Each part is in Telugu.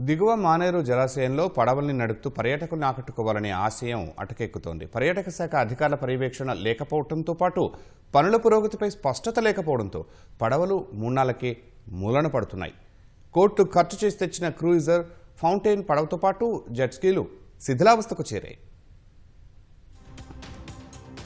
దిగువ మానేరు జలాశయంలో పడవల్ని నడుపుతూ పర్యాటకుల్ని ఆకట్టుకోవాలనే ఆశయం అటకెక్కుతోంది. పర్యాటక శాఖ అధికారుల పర్యవేక్షణ లేకపోవడంతో పాటు పనుల పురోగతిపై స్పష్టత లేకపోవడంతో పడవలు మూన్నాళ్ళకే మూలన పడుతున్నాయి. కోర్టు ఖర్చు చేసి తెచ్చిన క్రూయిజర్ ఫౌంటైన్ పడవతో పాటు జెట్స్కీలు శిథిలావస్థకు చేరాయి.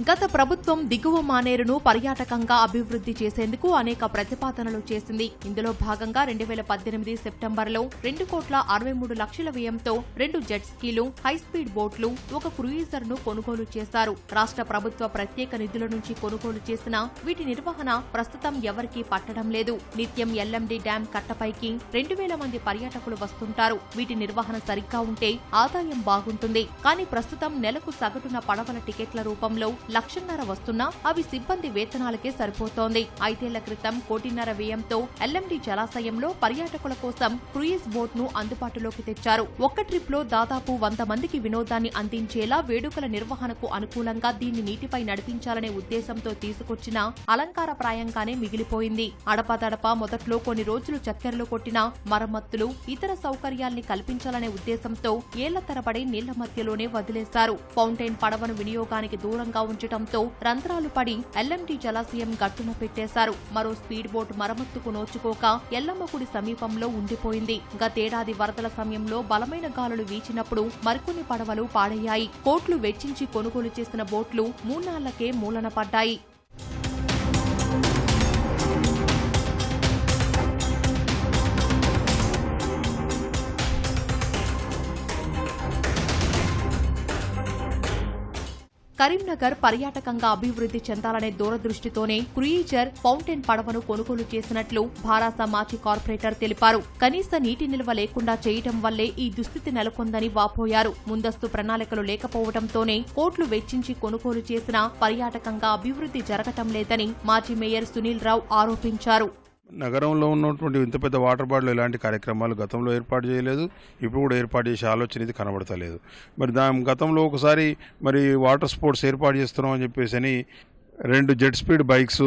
గత ప్రభుత్వం దిగువ మానేరును పర్యాటకంగా అభివృద్ధి చేసేందుకు అనేక ప్రతిపాదనలు చేసింది. ఇందులో భాగంగా రెండు వేల పద్దెనిమిది సెప్టెంబర్లో రెండు కోట్ల అరవై మూడు లక్షల వ్యయంతో రెండు జెట్ స్కీలు హైస్పీడ్ బోట్లు ఒక క్రూయిజర్ను కొనుగోలు చేశారు. రాష్ట్ర ప్రభుత్వ ప్రత్యేక నిధుల నుంచి కొనుగోలు చేసిన వీటి నిర్వహణ ప్రస్తుతం ఎవరికీ పట్టడం లేదు. నిత్యం ఎల్ఎండి డ్యాం కట్టపైకి రెండు వేల మంది పర్యాటకులు వస్తుంటారు. వీటి నిర్వహణ సరిగ్గా ఉంటే ఆదాయం బాగుంటుంది. కానీ ప్రస్తుతం నెలకు సగటున పడవల టికెట్ల రూపంలో లక్షన్నర వస్తున్నా అవి సిబ్బంది వేతనాలకే సరిపోతోంది. ఐదేళ్ళ క్రితం కోటిన్నర వ్యయంతో ఎల్ఎండి జలాశయంలో పర్యాటకుల కోసం క్రూయిజ్ బోట్ను అందుబాటులోకి తెచ్చారు. ఒక్క ట్రిప్లో దాదాపు వంద మందికి వినోదాన్ని అందించేలా వేడుకల నిర్వహణకు అనుకూలంగా దీన్ని నీటిపై నడిపించాలనే ఉద్దేశంతో తీసుకొచ్చిన అలంకారప్రాయంగానే మిగిలిపోయింది. అడపదడప మొదట్లో కొన్ని రోజులు చక్కెరలు కొట్టిన మరమ్మత్తులు ఇతర సౌకర్యాల్ని కల్పించాలనే ఉద్దేశంతో ఏళ్ళ తరబడి నీళ్ళ మధ్యలోనే వదిలేశారు. ఫౌంటైన్ పడవను వినియోగానికి దూరంగా ఉంచడంతో రంధ్రాలు పడి ఎల్ఎండి జలాశయం గట్టున పెట్టేశారు. మరో స్పీడ్ బోట్ మరమ్మతుకు నోచుకోక ఎల్లమ్మకుడి సమీపంలో ఉండిపోయింది. గతేడాది వరదల సమయంలో బలమైన గాలులు వీచినప్పుడు మరికొన్ని పడవలు పాడయ్యాయి. కోట్లు వెచ్చించి కొనుగోలు చేసిన బోట్లు మూన్నాళ్ళకే మూలన పడ్డాయి. కరీంనగర్ పర్యాటకంగా అభివృద్ధి చెందాలనే దూరదృష్టితోనే క్రూయిజర్ ఫౌంటైన్ పడవను కొనుగోలు చేసినట్లు భారాస మాజీ కార్పొరేటర్ తెలిపారు. కనీస నీటి నిల్వ లేకుండా చేయటం వల్లే ఈ దుస్థితి నెలకొందని వాపోయారు. ముందస్తు ప్రణాళికలు లేకపోవడంతోనే కోట్లు వెచ్చించి కొనుగోలు చేసినా పర్యాటకంగా అభివృద్ధి జరగటం లేదని మాజీ మేయర్ సునీల్ రావు ఆరోపించారు. నగరంలో ఉన్నటువంటి ఇంత పెద్ద వాటర్ బాటిల్ ఇలాంటి కార్యక్రమాలు గతంలో ఏర్పాటు చేయలేదు ఇప్పుడు కూడా ఏర్పాటు చేసే ఆలోచన ఇది కనబడతలేదు. మరి దా గతంలో ఒకసారి మరి వాటర్ స్పోర్ట్స్ ఏర్పాటు చేస్తున్నాం అని చెప్పేసి అని రెండు జెట్ స్పీడ్ బైక్స్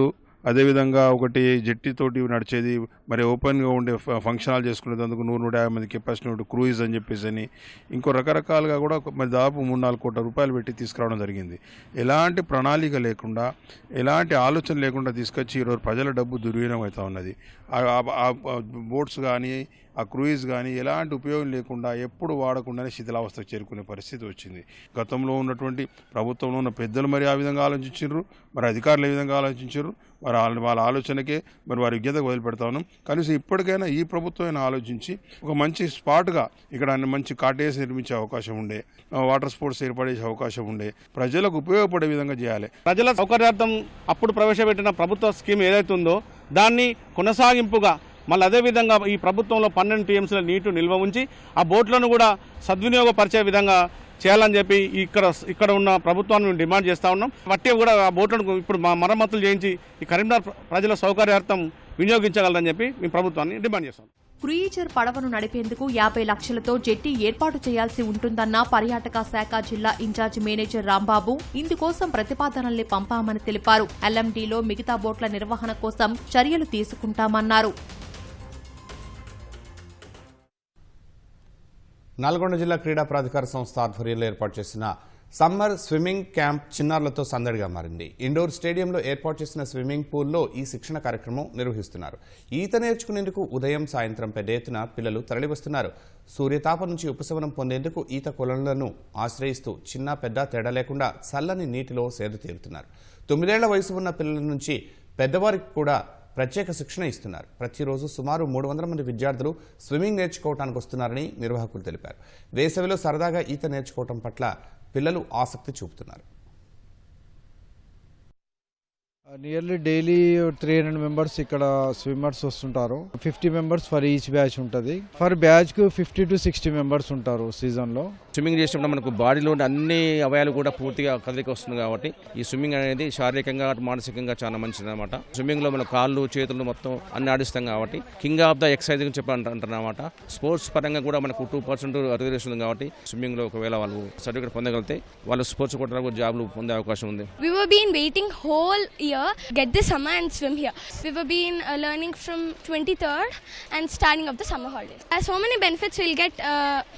అదేవిధంగా ఒకటి జెట్టితోటి నడిచేది మరి ఓపెన్గా ఉండే ఫ- ఫంక్షన్ హాల్ చేసుకునేందుకు నూరు నూట యాభై మంది కెపాసిటీ క్రూయిజ్ అని చెప్పేసి అని ఇంకో రకరకాలుగా కూడా ఒక- మరి దాదాపు మూడు నాలుగు కోట్ల రూపాయలు పెట్టి తీసుకురావడం జరిగింది. ఎలాంటి ప్రణాళిక లేకుండా ఎలాంటి ఆలోచన లేకుండా తీసుకొచ్చి ఈరోజు ప్రజల డబ్బు దుర్వినియోగం అవుతా ఉన్నది. ఆ బోట్స్ కానీ ఆ క్రూయిజ్ కానీ ఎలాంటి ఉపయోగం లేకుండా ఎప్పుడు వాడకుండానే శిథిలావస్థకు చేరుకునే పరిస్థితి వచ్చింది. గతంలో ఉన్నటువంటి ప్రభుత్వంలో ఉన్న పెద్దలు మరి ఆ విధంగా ఆలోచించారు మరి అధికారులు ఏ విధంగా ఆలోచించారు మరి వాళ్ళ వాళ్ళ ఆలోచనకే మరి వారి విజ్ఞతకు వదిలిపెడతాను కనీసం ఇప్పటికైనా ఈ ప్రభుత్వం ఆలోచించి ఒక మంచి స్పాట్గా ఇక్కడ మంచి కాటేజ్ నిర్మించే అవకాశం ఉండే వాటర్ స్పోర్ట్స్ ఏర్పడే అవకాశం ఉండే ప్రజలకు ఉపయోగపడే విధంగా చేయాలి. ప్రజల సౌకర్యార్థం అప్పుడు ప్రవేశపెట్టిన ప్రభుత్వ స్కీమ్ ఏదైతే ఉందో దాన్ని కొనసాగింపుగా మళ్ళీ అదేవిధంగా ఈ ప్రభుత్వంలో పన్నెండు టీఎంసీల నీటు నిల్వ ఉంచి ఆ బోట్లను కూడా సద్వినియోగపరిచే విధంగా చేయాలని చెప్పి ఇక్కడ ఇక్కడ ఉన్న ప్రభుత్వాన్ని మేము డిమాండ్ చేస్తా ఉన్నాం. వట్టి కూడా ఆ బోట్లను ఇప్పుడు మా మరమ్మతులు చేయించి ఈ కరీంనగర్ ప్రజల సౌకర్యార్థం వినియోగించగలరని చెప్పి మేము ప్రభుత్వాన్ని డిమాండ్ చేస్తాం. క్రూయిజర్ పడవను నడిపేందుకు యాభై లక్షలతో జెట్టి ఏర్పాటు చేయాల్సి ఉంటుందన్న పర్యాటక శాఖ జిల్లా ఇన్ఛార్జ్ మేనేజర్ రాంబాబు ఇందుకోసం ప్రతిపాదనల్ని పంపామని తెలిపారు. ఎల్ఎండీలో మిగతా బోట్ల నిర్వహణ కోసం చర్యలు తీసుకుంటామన్నారు. నల్గొండ జిల్లా క్రీడా ప్రాధికార సంస్థ ఆధ్వర్యంలో ఏర్పాటు చేసిన సమ్మర్ స్విమ్మింగ్ క్యాంప్ చిన్నారులతో సందడిగా మారింది. ఇండోర్ స్టేడియంలో ఏర్పాటు చేసిన స్విమ్మింగ్ పూల్లో ఈ శిక్షణ కార్యక్రమం నిర్వహిస్తున్నారు. ఈత నేర్చుకునేందుకు ఉదయం సాయంత్రం పెద్ద ఎత్తున పిల్లలు తరలివస్తున్నారు. సూర్యతాపం నుంచి ఉపశమనం పొందేందుకు ఈత కొలనులను ఆశ్రయిస్తూ చిన్న పెద్ద తేడా లేకుండా చల్లని నీటిలో సేద తీరుతున్నారు. తొమ్మిదేళ్ళ వయసు ఉన్న పిల్లల నుంచి పెద్దవారికి కూడా ప్రత్యేక శిక్షణ ఇస్తున్నారు. ప్రతిరోజు సుమారు మూడు వందల మంది విద్యార్థులు స్విమ్మింగ్ నేర్చుకోవడానికి వస్తున్నారని నిర్వాహకులు తెలిపారు. వేసవిలో సరదాగా ఈత నేర్చుకోవటం పట్ల పిల్లలు ఆసక్తి చూపుతున్నారు. Nearly daily three hundred members ఇక్కడ స్విమ్మర్స్ వస్తుంటారు. Fifty members for each batch ఉంటుంది. ఫర్ బ్యాచ్కు ఫిఫ్టీ టు సిక్స్టీ మెంబర్స్ ఉంటారు సీజన్లో. స్విమ్మింగ్ చేసినప్పుడు మనకు బాడీలో అన్ని అవయాలు కూడా పూర్తిగా కదలిక వస్తుంది కాబట్టి ఈ స్విమ్మింగ్ అనేది శారీరకంగా మానసికంగా చాలా మంచిది అనమాట స్విమ్మింగ్లో మన కాళ్ళు చేతులు మొత్తం అన్ని ఆడిస్తాం కాబట్టి కింగ్ ఆఫ్ ద ఎక్సర్సైజ్ అని చెప్పి అంటారనమాట స్పోర్ట్స్ పరంగా కూడా మనకు టూ పర్సెంట్ రిజర్వేషన్ కాబట్టి స్విమ్మింగ్లో ఒకవేళ వాళ్ళు సర్టిఫికేట్ పొందగలిగితే వాళ్ళు స్పోర్ట్స్ కూడా జాబ్లు పొందే అవకాశం ఉంది. We were been waiting whole year get the summer and swim here we were been learning from twenty 23rd and starting of the summer holidays so many benefits will get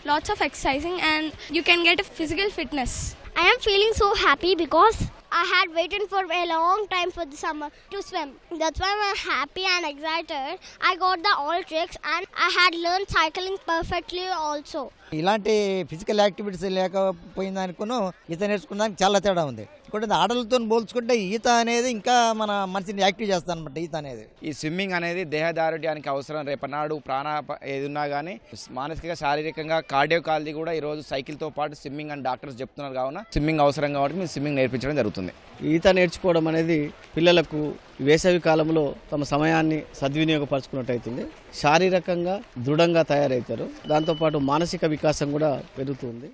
lots of uh, and and you can get a physical fitness. I am feeling so happy because I had waited for a long time for the summer to swim. That's why I'm happy and excited. I got the all tricks and I had learned cycling perfectly also. ఇలాంటి ఫిజికల్ యాక్టివిటీస్ లేకపోయిన దానికును ఈత నేర్చుకున్నానికి చాలా తేడా ఉంది ఇంకోటి ఆటలతో పోల్చుకుంటే ఈత అనేది ఇంకా మన మనిషిని యాక్టివ్ చేస్తాను అనమాట ఈత అనేది. ఈ స్విమ్మింగ్ అనేది దేహదారుఢ్యానికి అవసరం రేపనాడు ప్రాణ ఏది ఉన్నా కానీ మానసికంగా శారీరకంగా కార్డియోకాలజీ కూడా ఈరోజు సైకిల్తో పాటు స్విమ్మింగ్ అని డాక్టర్స్ చెప్తున్నారు కావున స్విమ్మింగ్ అవసరం కాబట్టి మేము స్విమ్మింగ్ నేర్పించడం జరుగుతుంది. ఈత నేర్చుకోవడం అనేది పిల్లలకు వేసవి కాలంలో తమ సమయాన్ని సద్వినియోగపరచుకున్నట్టయితుంది. శారీరకంగా దృఢంగా తయారవుతారు. దాంతోపాటు మానసిక వికాసం కూడా పెరుగుతుంది.